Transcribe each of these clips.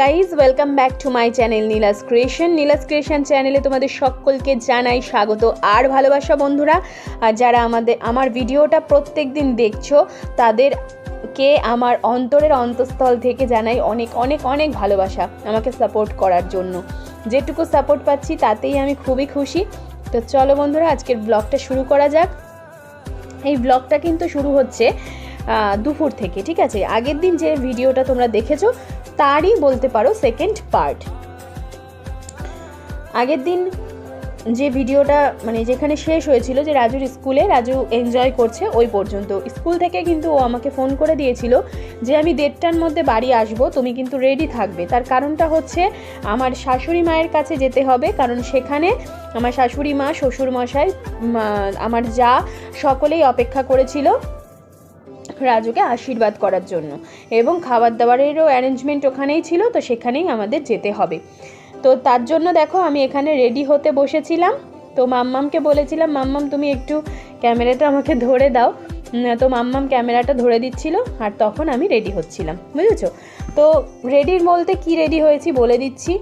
Guys welcome back to my channel Nila's creation Nila's creation চ্যানেলে তোমাদের সকলকে জানাই স্বাগত আর ভালোবাসা, বন্ধুরা। যারা আমাদের, আমার ভিডিওটা প্রত্যেক দিন দেখছ তাদের কে আমার অন্তরের অন্তঃস্থল থেকে জানাই অনেক অনেক অনেক ভালোবাসা আমাকে সাপোর্ট করার জন্য। যেটুকু সাপোর্ট পাচ্ছি, তাতেই আমি খুবই খুশি। তো চলো বন্ধুরা, আজকের ব্লগটা শুরু করা যাক। এই ব্লগটা কিন্তু শুরু হচ্ছে দুপুর থেকে, ঠিক আছে? আগের দিন যে ভিডিওটা তোমরা দেখেছ তারই বলতে পারো সেকেন্ড পার্ট আগের দিন যে ভিডিওটা মানে যেখানে শেষ হয়েছিল যে রাজুর স্কুলে, রাজু এনজয় করছে ওই পর্যন্ত। স্কুল থেকে কিন্তু ও আমাকে ফোন করে দিয়েছিল যে আমি দেড়টার মধ্যে বাড়ি আসব, তুমি কিন্তু রেডি থাকবে। তার কারণটা হচ্ছে আমার শাশুড়ি মায়ের কাছে যেতে হবে, কারণ সেখানে আমার শাশুড়ি মা শ্বশুর মশাই আমার যা সকলেই অপেক্ষা করেছিল রাজুকে আশীর্বাদ করার জন্য। এবং খাবার দাবারেরও অ্যারেঞ্জমেন্ট ওখানেই ছিল, তো সেখানেই আমাদের যেতে হবে। তো তার জন্য দেখো, আমি এখানে রেডি হতে বসেছিলাম। তো মাম্মামকে বলেছিলাম, মাম্মাম, তুমি একটু ক্যামেরাটা আমাকে ধরে দাও। তো মাম্মাম ক্যামেরাটা ধরে দিচ্ছিল, আর তখন আমি রেডি হচ্ছিলাম। বুঝেছ? তো রেডির বলতে কি রেডি হয়েছি বলে দিচ্ছি।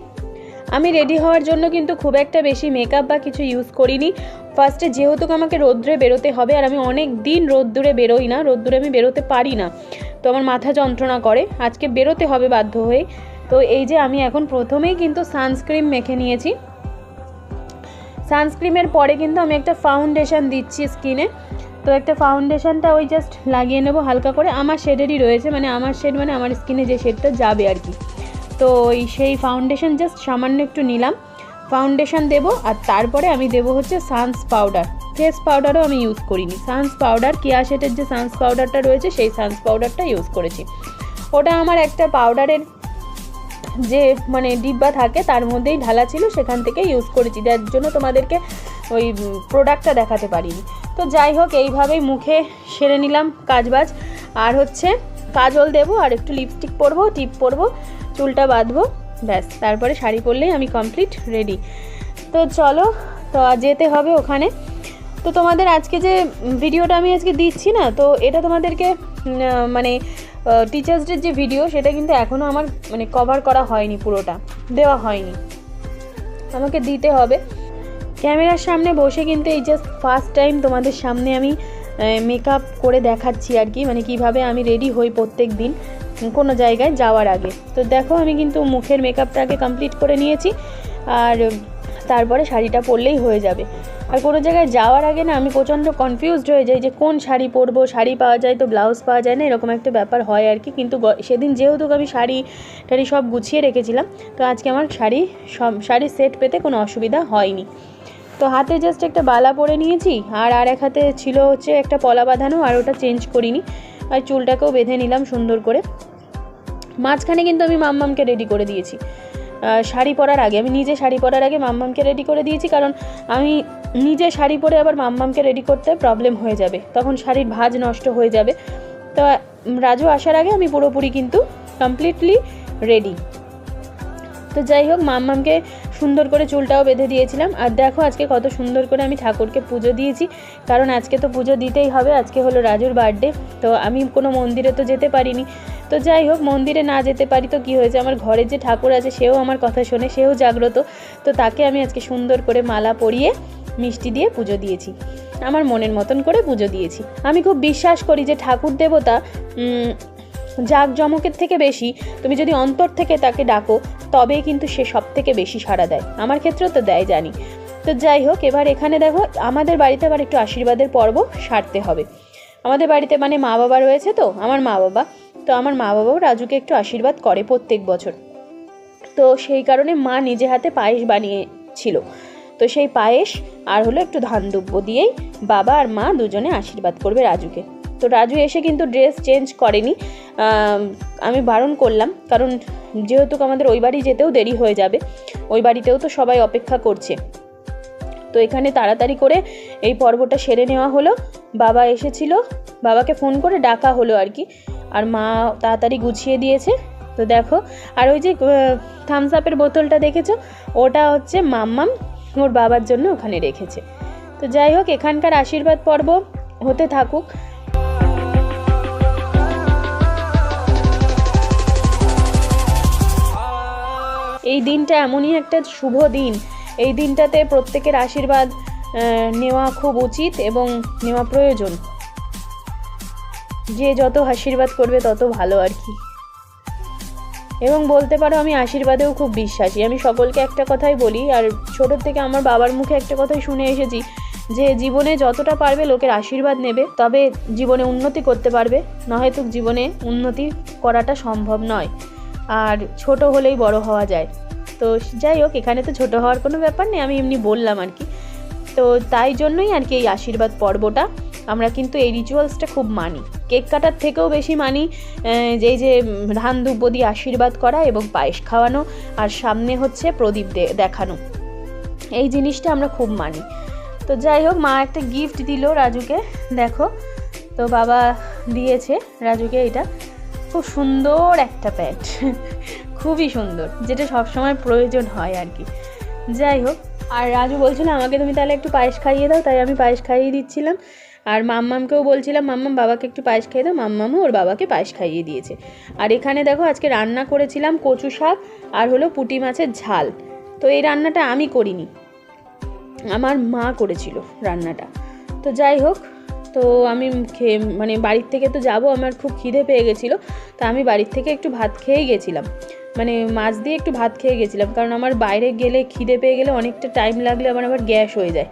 আমি রেডি হওয়ার জন্য কিন্তু খুব একটা বেশি মেকআপ বা কিছু ইউজ করিনি। ফার্স্টে যেহেতু আমাকে রোদ্রে বেরোতে হবে, আর আমি অনেক দিন রোদ্দুরে বেরোই না, রোদ্দুরে আমি বেরোতে পারি না। তো আমার মাথা যন্ত্রণা করে। আজকে বেরোতে হবে বাধ্য হয়ে। তো এই যে আমি এখন প্রথমেই কিন্তু সানস্ক্রিন মেখে নিয়েছি। সানস্ক্রিমের পরে কিন্তু আমি একটা ফাউন্ডেশন দিচ্ছি স্কিনে তো একটা ফাউন্ডেশনটা ওই জাস্ট লাগিয়ে নেব হালকা করে। আমার শেডেরই রয়েছে মানে আমার শেড মানে আমার স্কিনে যে শেডটা যাবে আর কি। তো সেই ফাউন্ডেশন জাস্ট সামান্য একটু নিলাম। ফাউন্ডেশন দেবো আর তারপরে আমি দেবো হচ্ছে সানস পাউডার ফেস পাউডারও আমি ইউজ করিনি। সানস পাউডার কেয়া শেটের যে সানস পাউডারটা রয়েছে, সেই সানস পাউডারটা ইউজ করেছি। ওটা আমার একটা পাউডারের যে মানে ডিব্বা থাকে, তার মধ্যেই ঢালা ছিল, সেখান থেকে ইউজ করেছি। যার জন্য তোমাদেরকে ওই প্রোডাক্টটা দেখাতে পারিনি। তো যাই হোক, এইভাবেই মুখে সেরে নিলাম কাজবাজ। আর হচ্ছে কাজল দেবো, আর একটু লিপস্টিক পরবো টিপ পরবো, চুলটা বাঁধবো। ব্যাস, তারপরে শাড়ি পরলেই আমি কমপ্লিট রেডি তো চলো, তো যেতে হবে ওখানে। তো তোমাদের আজকে যে ভিডিওটা আমি আজকে দিচ্ছি না, তো এটা তোমাদেরকে মানে টিচার্স ডের যে ভিডিও সেটা কিন্তু এখনও আমার মানে কভার করা হয়নি পুরোটা, দেওয়া হয়নি। আমাকে দিতে হবে। ক্যামেরার সামনে বসে কিন্তু এই জাস্ট ফার্স্ট টাইম তোমাদের সামনে আমি মেকআপ করে দেখাচ্ছি আর কি মানে কীভাবে আমি রেডি হই প্রত্যেক দিন। কোনো জায়গায় যাওয়ার আগে। তো দেখো, আমি কিন্তু মুখের মেকআপটা আগে কমপ্লিট করে নিয়েছি, আর তারপরে শাড়িটা পরলেই হয়ে যাবে। আর কোনো জায়গায় যাওয়ার আগে না, আমি প্রচণ্ড কনফিউজড হয়ে যাই যে কোন শাড়ি পরবো, শাড়ি পাওয়া যায় তো ব্লাউজ পাওয়া যায় না, এরকম একটা ব্যাপার হয় আর কি। কিন্তু সেদিন যেহেতু আমি শাড়ি টাড়ি সব গুছিয়ে রেখেছিলাম, তো আজকে আমার শাড়ি সব, শাড়ির সেট পেতে কোনো অসুবিধা হয়নি। তো হাতে জাস্ট একটা বালা পরে নিয়েছি, আর আর এক হাতে ছিল হচ্ছে একটা পলা বাঁধানো, আর ওটা চেঞ্জ করিনি। আর চুলটাকেও বেঁধে নিলাম সুন্দর করে। মাঝখানে কিন্তু আমি মাম্মামকে রেডি করে দিয়েছি। শাড়ি পরার আগে, আমি নিজে শাড়ি পরার আগে মাম্মামকে রেডি করে দিয়েছি, কারণ আমি নিজে শাড়ি পরে আবার মাম্মামকে রেডি করতে প্রবলেম হয়ে যাবে। তখন শাড়ির ভাজ নষ্ট হয়ে যাবে। তো, রাজু আসার আগে আমি পুরোপুরি কিন্তু কমপ্লিটলি রেডি তো যাই হোক, মাম্মামকে সুন্দর করে চুলটাও বেঁধে দিয়েছিলাম। আর দেখো আজকে কত সুন্দর করে আমি ঠাকুরকে পুজো দিয়েছি। কারণ আজকে তো পুজো দিতেই হবে, আজকে হলো রাজুর বার্থডে, তো আমি কোনো মন্দিরে তো যেতে পারিনি। তো যাই হোক, মন্দিরে না যেতে পারি তো কি হয়েছে? আমার ঘরে যে ঠাকুর আছে, সেও আমার কথা শোনে, সেও জাগ্রত। তো তাকে আমি আজকে সুন্দর করে মালা পরিয়ে মিষ্টি দিয়ে পুজো দিয়েছি। আমার মনের মতন করে পুজো দিয়েছি। আমি খুব বিশ্বাস করি যে ঠাকুর দেবতা জাঁকজমকের থেকে বেশি, তুমি যদি অন্তর থেকে তাকে ডাকো, তবেই কিন্তু সে সব থেকে বেশি সাড়া দেয়। আমার ক্ষেত্রেও তো দেয় জানি। তো যাই হোক, এবার এখানে দেখো, আমাদের বাড়িতে আবার একটু আশীর্বাদের পর্ব সারতে হবে। আমাদের বাড়িতে মানে মা বাবা রয়েছে তো, আমার মা বাবা তো আমার মা বাবাও রাজুকে একটু আশীর্বাদ করে প্রত্যেক বছর। তো সেই কারণে মা নিজে হাতে পায়েস বানিয়েছিল। তো সেই পায়েস আর হলো একটু ধান দুব্য দিয়েই বাবা আর মা দুজনে আশীর্বাদ করবে রাজুকে। তো রাজু এসে কিন্তু ড্রেস চেঞ্জ করেনি। আমি বারণ করলাম, কারণ যেহেতু আমাদের ওই বাড়ি যেতেও দেরি হয়ে যাবে, ওই বাড়িতেও তো সবাই অপেক্ষা করছে। তো এখানে তাড়াতাড়ি করে এই পর্বটা সেরে নেওয়া হলো। বাবা এসেছিল, বাবাকে ফোন করে ডাকা হলো আর কি। আর মা তাড়াতাড়ি গুছিয়ে দিয়েছে। তো দেখো, আর ওই যে থামস আপের বোতলটা দেখেছ? ওটা হচ্ছে মাম্মাম, ওর বাবার জন্য ওখানে রেখেছে। তো যাই হোক, এখানকার আশীর্বাদ পর্ব হতে থাকুক। এই দিনটা এমনই একটা শুভ দিন। এই দিনটাতে প্রত্যেকের আশীর্বাদ নেওয়া খুব উচিত এবং নেওয়া প্রয়োজন। যে যত আশীর্বাদ করবে তত ভালো আর কি। এবং বলতে পারো, আমি আশীর্বাদেও খুব বিশ্বাসী। আমি সকলকে একটা কথাই বলি, আর ছোটোর থেকে আমার বাবার মুখে একটা কথাই শুনে এসেছি যে, জীবনে যতটা পারবে লোকের আশীর্বাদ নেবে, তবে জীবনে উন্নতি করতে পারবে। নয়তো জীবনে উন্নতি করাটা সম্ভব নয়। আর ছোট হলেই বড় হওয়া যায়। তো যাই হোক এখানে তো ছোট হওয়ার কোনো ব্যাপার নেই আমি এমনি বললাম আর কি। তো তাই জন্যই আর কি এই আশীর্বাদ পর্বটা। আমরা কিন্তু এই রিচুয়ালসটা খুব মানি। কেক কাটার থেকেও বেশি মানি আহ, যে ধান দুব্য দিয়ে আশীর্বাদ করা এবং পায়েস খাওয়ানো আর সামনে হচ্ছে প্রদীপ দেখানো। এই জিনিসটা আমরা খুব মানি। তো যাই হোক মা একটা গিফট দিল রাজুকে দেখো। তো বাবা দিয়েছে রাজুকে এটা। খুব সুন্দর একটা প্যান্ট খুবই সুন্দর, যেটা সবসময় প্রয়োজন হয় আর কি। যাই হোক, আর রাজু বলছিল আমাকে তুমি তাহলে একটু পায়েস খাইয়ে দাও, তাই আমি পায়েস খাইয়ে দিচ্ছিলাম। আর মাম্মামকেও বলছিলাম, মাম্মাম, বাবাকে একটু পায়েস খাইয়ে দাও। মাম্মামও ওর বাবাকে পায়েস খাইয়ে দিয়েছে। আর এখানে দেখো, আজকে রান্না করেছিলাম কচু শাক আর হলো পুঁটি মাছের ঝাল। তো এই রান্নাটা আমি করিনি, আমার মা করেছিল রান্নাটা। তো যাই হোক, তো আমি খেয়ে মানে বাড়ির থেকে তো যাব, আমার খুব খিদে পেয়ে গেছিল। তা আমি বাড়ির থেকে একটু ভাত খেয়েই গেছিলাম। মানে মাছ দিয়ে একটু ভাত খেয়ে গেছিলাম, কারণ আমার বাইরে গেলে খিদে পেয়ে গেলে অনেকটা টাইম লাগলে আমার আবার গ্যাস হয়ে যায়।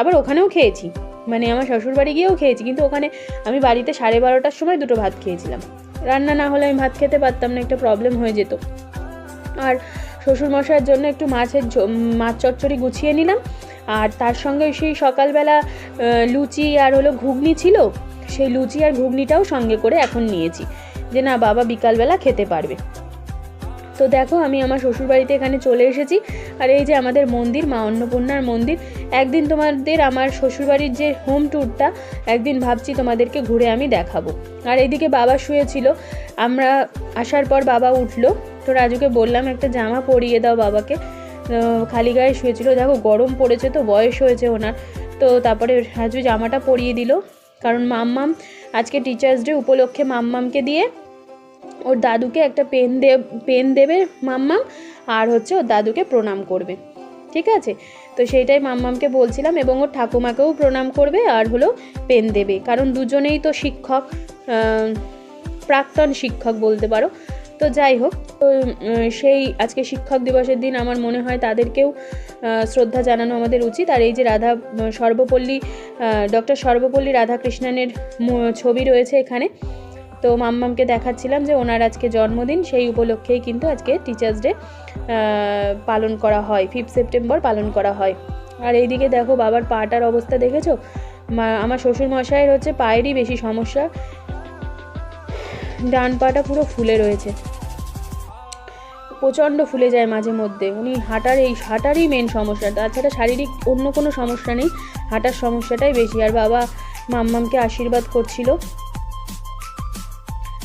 আবার ওখানেও খেয়েছি মানে আমার শ্বশুর বাড়ি গিয়েও খেয়েছি, কিন্তু ওখানে আমি বাড়িতে সাড়ে বারোটার সময় দুটো ভাত খেয়েছিলাম। রান্না না হলে আমি ভাত খেতে পারতাম না, একটা প্রবলেম হয়ে যেত। আর শ্বশুরমশাইয়ের জন্য একটু মাছের মাছ চচ্চড়ি গুছিয়ে নিলাম। আর তার সঙ্গে সেই সকালবেলা লুচি আর হলো ঘুগনি ছিল, সেই লুচি আর ঘুগনিটাও সঙ্গে করে এখন নিয়েছি। যে না, বাবা বিকালবেলা খেতে পারবে। তো দেখো, আমি আমার শ্বশুরবাড়িতে এখানে চলে এসেছি। আর এই যে আমাদের মন্দির, মা অন্নপূর্ণার মন্দির, একদিন তোমাদের আমার শ্বশুরবাড়ির যে হোম ট্যুরটা একদিন ভাবছি তোমাদেরকে ঘুরে আমি দেখাবো। আর এইদিকে বাবা শুয়েছিল, আমরা আসার পর বাবা উঠল। তো রাজুকে বললাম, একটা জামা পরিয়ে দাও বাবাকে। খালি গায়ে শুয়েছিল, দেখো গরম পড়েছে তো, বয়স হয়েছে ওনার। তো তারপরে রাজু জামাটা পরিয়ে দিল, কারণ মাম্মাম, আজকে টিচার্স ডে উপলক্ষে মাম্মামকে দিয়ে ওর দাদুকে একটা পেন দে, পেন দেবে মাম্মাম, আর হচ্ছে ওর দাদুকে প্রণাম করবে। ঠিক আছে? তো সেইটাই মাম্মামকে বলছিলাম এবং ওর ঠাকুমাকেও প্রণাম করবে আর হলো পেন দেবে। কারণ দুজনেই তো শিক্ষক প্রাক্তন শিক্ষক বলতে পারো। তো যাই হোক, তো সেই আজকে শিক্ষক দিবসের দিন আমার মনে হয় তাদেরকেও শ্রদ্ধা জানানো আমাদের উচিত। আর এই যে রাধা, সর্বপল্লী ডক্টর সর্বপল্লী রাধাকৃষ্ণনের ছবি রয়েছে এখানে। তো মাম্মামকে দেখাচ্ছিলাম যে ওনার আজকে জন্মদিন, সেই উপলক্ষেই কিন্তু আজকে টিচার্স ডে পালন করা হয়। ফিফথ সেপ্টেম্বর পালন করা হয়। আর এইদিকে দেখো বাবার পাটার অবস্থা দেখেছ? আমার শ্বশুর মশাইয়ের হচ্ছে পায়েরই বেশি সমস্যা। ডান পাটা পুরো ফুলে রয়েছে। প্রচণ্ড ফুলে যায় মাঝে মধ্যে। উনি হাঁটার এই, হাঁটারই মেন সমস্যা। তাছাড়া শারীরিক অন্য কোনো সমস্যা নেই। হাঁটার সমস্যাটাই বেশি। আর বাবা মাম্মামকে আশীর্বাদ করছিল।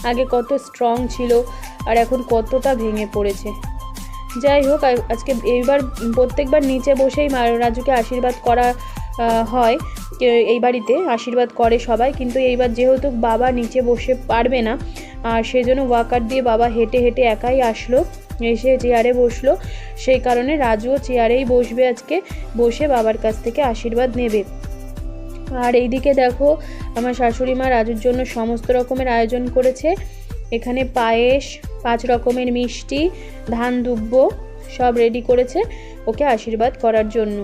আগে কত স্ট্রং ছিল আর এখন কতটা ভেঙে পড়েছে। যাই হোক আজকে এইবার প্রত্যেকবার নিচে বসেই রাজুকে আশীর্বাদ করা হয়। এই বাড়িতে আশীর্বাদ করে সবাই, কিন্তু এইবার যেহেতু বাবা নিচে বসে পারবে না, আর সেই জন্য ওয়াকার দিয়ে বাবা হেঁটে হেঁটে একাই আসলো, এসে চেয়ারে বসল। সেই কারণে রাজুও চেয়ারেই বসবে আজকে, বসে বাবার কাছ থেকে আশীর্বাদ নেবে। আর এইদিকে দেখো, আমার শাশুড়ি মা রাজুর জন্য সমস্ত রকমের আয়োজন করেছে। এখানে পায়েস, পাঁচ রকমের মিষ্টি, ধান দুব্ব সব রেডি করেছে, ওকে আশীর্বাদ করার জন্য।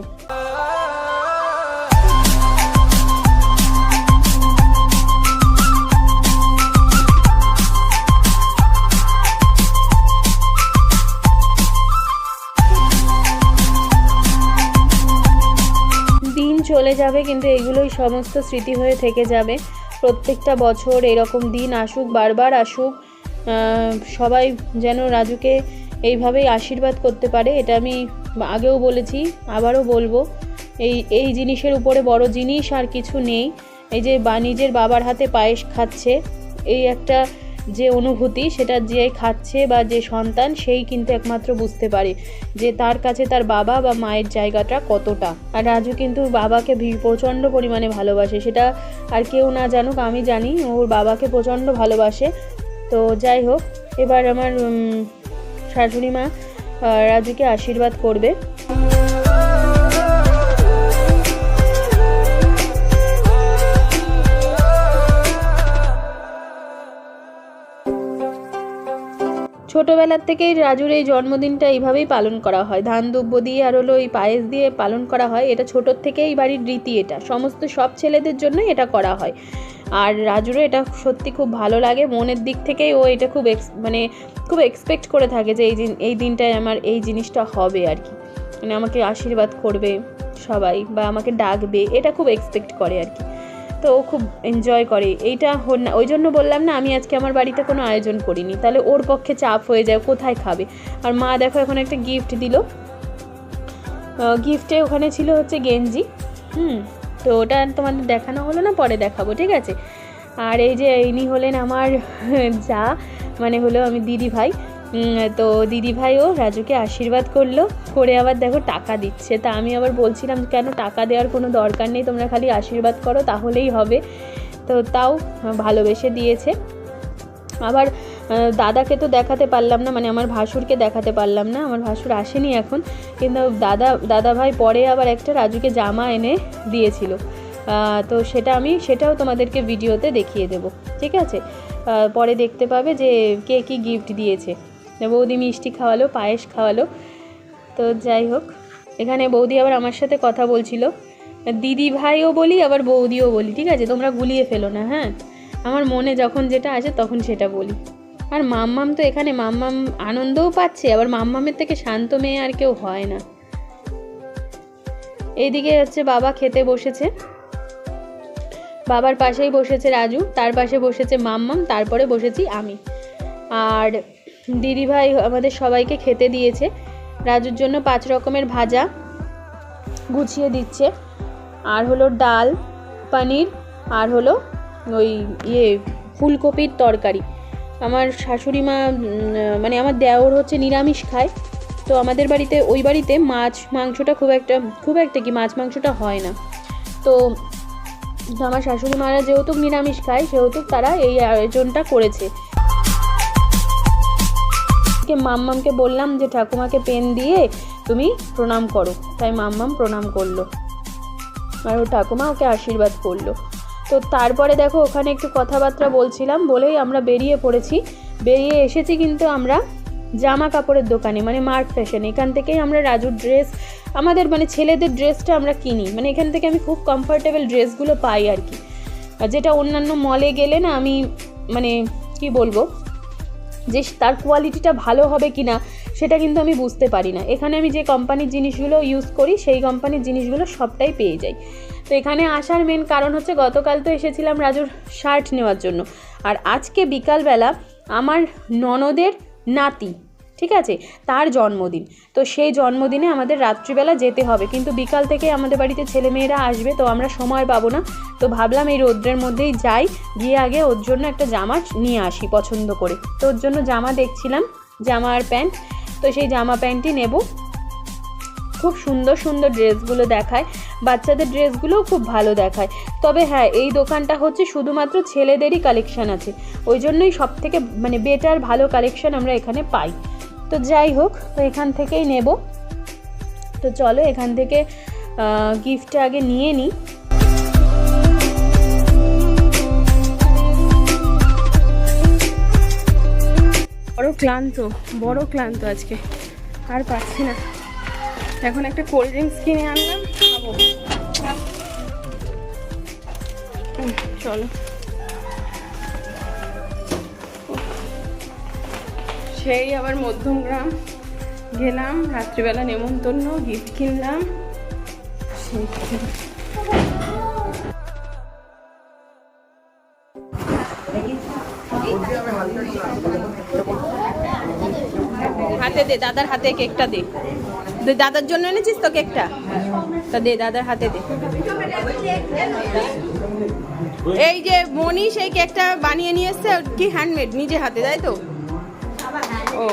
যাবে, কিন্তু এগুলোই সমস্ত স্মৃতি হয়ে থেকে যাবে। প্রত্যেকটা বছর এরকম দিন আসুক, বারবার আসুক সবাই যেন রাজুকে এইভাবেই আশীর্বাদ করতে পারে, এটা আমি আগেও বলেছি, আবারও বলব। এই এই জিনিসের উপরে বড় জিনিস আর কিছু নেই। এই যে বা, নিজের বাবার হাতে পায়েস খাচ্ছে, এই একটা যে অনুভূতি, সেটা যে খাচ্ছে বা যে সন্তান, সেই কিন্তু একমাত্র বুঝতে পারে যে তার কাছে তার বাবা বা মায়ের জায়গাটা কতটা। আর রাজু কিন্তু বাবাকে প্রচণ্ড পরিমাণে ভালোবাসে। সেটা আর কেউ না জানুক, আমি জানি ওর বাবাকে প্রচণ্ড ভালোবাসে। তো যাই হোক, এবার আমার শাশুড়ি মা রাজুকে আশীর্বাদ করবে। ছোটোবেলার থেকেই রাজুর এই জন্মদিনটা এইভাবেই পালন করা হয়। ধান দুব্য দিয়ে আর হলো এই পায়েস দিয়ে পালন করা হয়। এটা ছোটোর থেকেই বাড়ির রীতি এটা। সমস্ত সব ছেলেদের জন্যই এটা করা হয়। আর রাজুরও এটা সত্যি খুব ভালো লাগে। মনের দিক থেকেই ও এটা খুব এক্স মানে খুব এক্সপেক্ট করে থাকে যে এই এই দিনটায় আমার এই জিনিসটা হবে আর কি। মানে আমাকে আশীর্বাদ করবে সবাই বা আমাকে ডাকবে। এটা খুব এক্সপেক্ট করে আর কি। তো ও খুব এনজয় করে। এইটা ওই জন্য বললাম না, আমি আজকে আমার বাড়িতে কোনো আয়োজন করিনি। তাহলে ওর পক্ষে চাপ হয়ে যায় কোথায় খাবে? আর মা দেখো এখন একটা গিফট দিল। গিফটে ওখানে ছিল হচ্ছে গেঞ্জি। হুম, তো ওটা তোমাদের দেখানো হলো না, পরে দেখাবো, ঠিক আছে? আর এই যে ইনি হলেন আমার যা মানে হলো আমি দিদি ভাই তো দিদি ভাইও রাজুকে আশীর্বাদ করল, করে আবার দেখো টাকা দিচ্ছে। তা আমি আবার বলছিলাম, কেন টাকা দেওয়ার কোনো দরকার নেই, তোমরা খালি আশীর্বাদ করো, তাহলেই হবে। তো তাও ভালোবেসে দিয়েছে। আবার দাদাকে তো দেখাতে পারলাম না মানে আমার ভাসুরকে দেখাতে পারলাম না, আমার ভাসুর আসেনি এখন। কিন্তু দাদা দাদা ভাই পরে আবার একটা রাজুকে জামা এনে দিয়েছিল। তো সেটা আমি, সেটাও তোমাদেরকে ভিডিওতে দেখিয়ে দেব। ঠিক আছে? পরে দেখতে পাবে যে কে কী গিফট দিয়েছে। বৌদি মিষ্টি খাওয়ালো, পায়েস খাওয়ালো। তো যাই হোক, এখানে বৌদি আবার আমার সাথে কথা বলছিল। দিদি ভাইও বলি, আবার বৌদিও বলি, ঠিক আছে? তোমরা গুলিয়ে ফেলো না হ্যাঁ? আমার মনে যখন যেটা আসে তখন সেটা বলি। আর মাম্মাম তো এখানে, মাম্মাম আনন্দও পাচ্ছে, আবার মাম্মামের থেকে শান্ত মেয়ে আর কেউ হয় না। এইদিকে হচ্ছে বাবা খেতে বসেছে। বাবার পাশেই বসেছে রাজু, তার পাশে বসেছে মাম্মাম, তারপরে বসেছি আমি। আর দিদিভাই আমাদের সবাইকে খেতে দিয়েছে। রাজুর জন্য পাঁচ রকমের ভাজা গুছিয়ে দিচ্ছে। আর হলো ডাল, পনির, আর হলো ওই ইয়ে ফুলকপির তরকারি। আমার শাশুড়ি মা মানে আমার দেওর হচ্ছে নিরামিষ খায়। তো আমাদের বাড়িতে, ওই বাড়িতে মাছ মাংসটা খুব একটা খুব একটা কি মাছ মাংসটা হয় না। তো আমার শাশুড়ি মারা যেহেতু নিরামিষ খায়, সেহেতু তারা এই আয়োজনটা করেছে। মাম্মামকে বললাম যে, ঠাকুমাকে পেন দিয়ে তুমি প্রণাম করো। তাই মাম্মাম প্রণাম করল। আর ও ঠাকুমা ওকে আশীর্বাদ করল। তো তারপরে দেখো, ওখানে একটু কথাবার্তা বলছিলাম বলেই আমরা বেরিয়ে পড়েছি। বেরিয়ে এসেছি কিন্তু আমরা জামা কাপড়ের দোকানে মানে মার্ক ফ্যাশন। এখান থেকেই আমরা রাজুর ড্রেস, আমাদের মানে ছেলেদের ড্রেসটা আমরা কিনি। মানে এখান থেকে আমি খুব কমফোর্টেবল ড্রেসগুলো পাই আর কি। যেটা অন্যান্য মলে গেলে না আমি মানে কি বলব যে তার কোয়ালিটিটা ভালো হবে কি না সেটা কিন্তু আমি বুঝতে পারি না। এখানে আমি যে কোম্পানির জিনিসগুলো ইউজ করি, সেই কোম্পানির জিনিসগুলো সবটাই পেয়ে যাই। তো এখানে আসার মেন কারণ হচ্ছে, গতকাল তো এসেছিলাম রাজুর শার্ট নেওয়ার জন্য। আর আজকে বিকালবেলা আমার ননদের নাতি ঠিক আছে? তার জন্মদিন। তো সেই জন্মদিনে আমাদের রাত্রিবেলা যেতে হবে। কিন্তু বিকাল থেকে আমাদের বাড়িতে ছেলে মেয়েরা আসবে, তো আমরা সময় পাবো না। তো ভাবলাম এই রৌদ্রের মধ্যেই যাই। গিয়ে আগে ওর জন্য একটা জামা নিয়ে আসি পছন্দ করে। তো ওর জন্য জামা দেখছিলাম, জামা আর প্যান্ট। তো সেই জামা প্যান্টই নেব। খুব সুন্দর সুন্দর ড্রেসগুলো দেখায়, বাচ্চাদের ড্রেসগুলোও খুব ভালো দেখায়। তবে হ্যাঁ এই দোকানটা হচ্ছে শুধুমাত্র ছেলেদেরই কালেকশান আছে। ওই জন্যই সব থেকে মানে বেটার ভালো কালেকশান আমরা এখানে পাই। তো যাই হোক, তো এখান থেকেই নেব। তো চলো এখান থেকে গিফটটা আগে নিয়ে নিই। বড় ক্লান্ত বড় ক্লান্ত আজকে। আর পাচ্ছি না। এখন একটা কোল্ড ড্রিঙ্কস কিনে আনলাম খাব। চলো। সেই আবার মধ্যমগ্রাম গেলাম রাত্রিবেলা নেমন্তন্ন গিফট কিনলাম। হাতে দে দাদার হাতে কেকটা দে, দাদার জন্য এনেছিস তো কেকটা? তা দে, দাদার হাতে দে। এই যে মনি সেই কেকটা বানিয়ে নিয়ে এসছে কি হ্যান্ডমেড নিজে হাতে, তাই তো? ও।